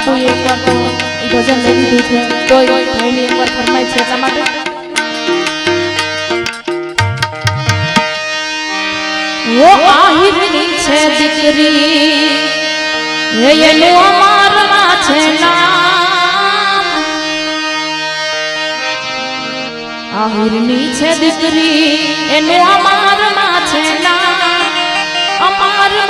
બાપુ એકવાર ભજન લઈ લીધું છે તોય ભાઈને એકવાર ફરમાય છે એટલા માટે ઓ આહીરની છે દીકરી, એનું અમારમાં છે નામ આહીરની છે દીકરી એનું અમારમાં છે નામ અમારમાં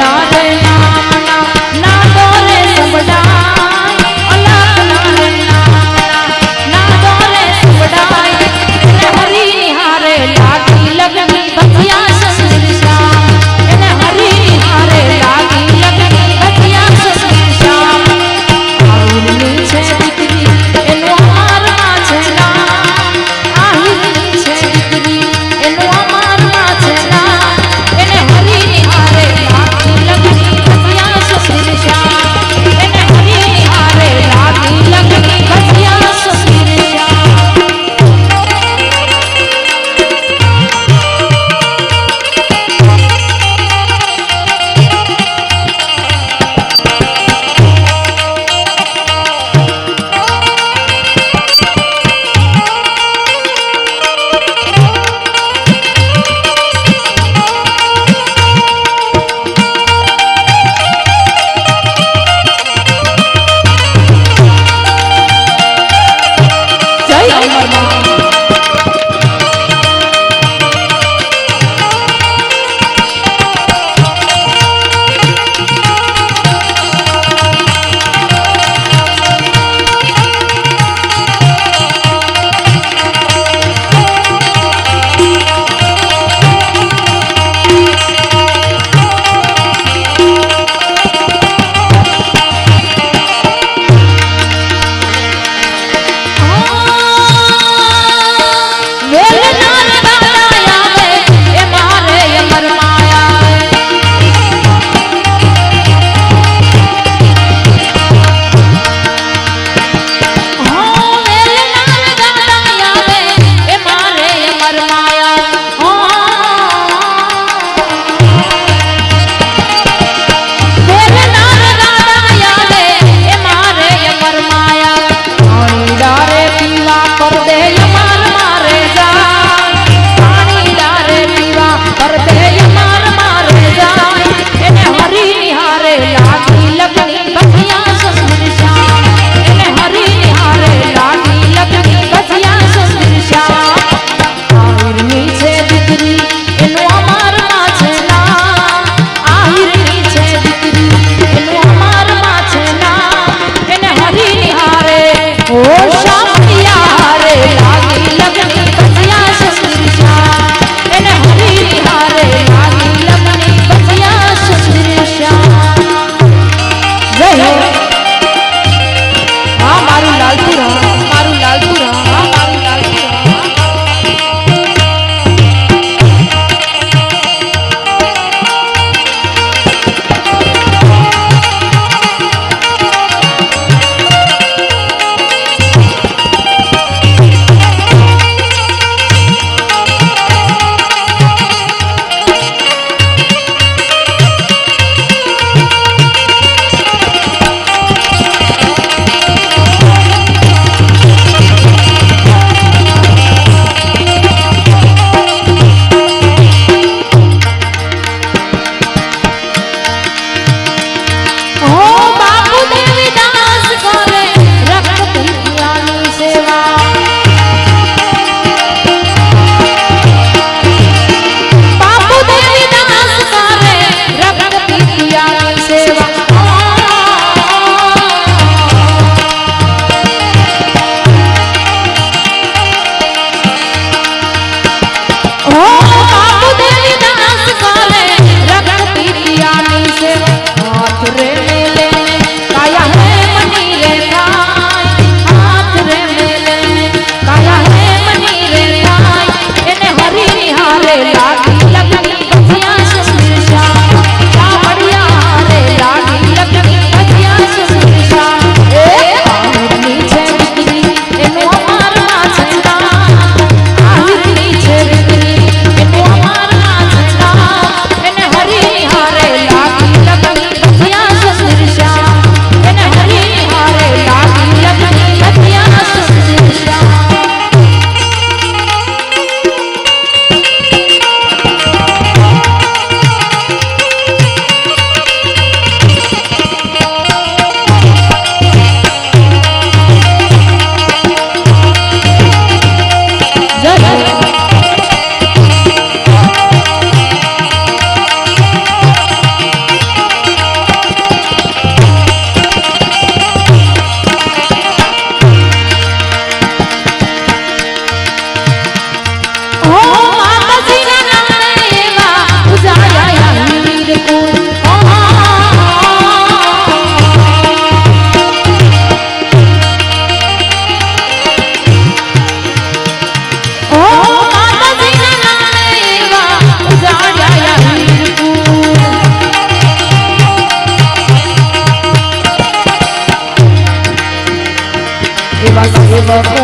না love.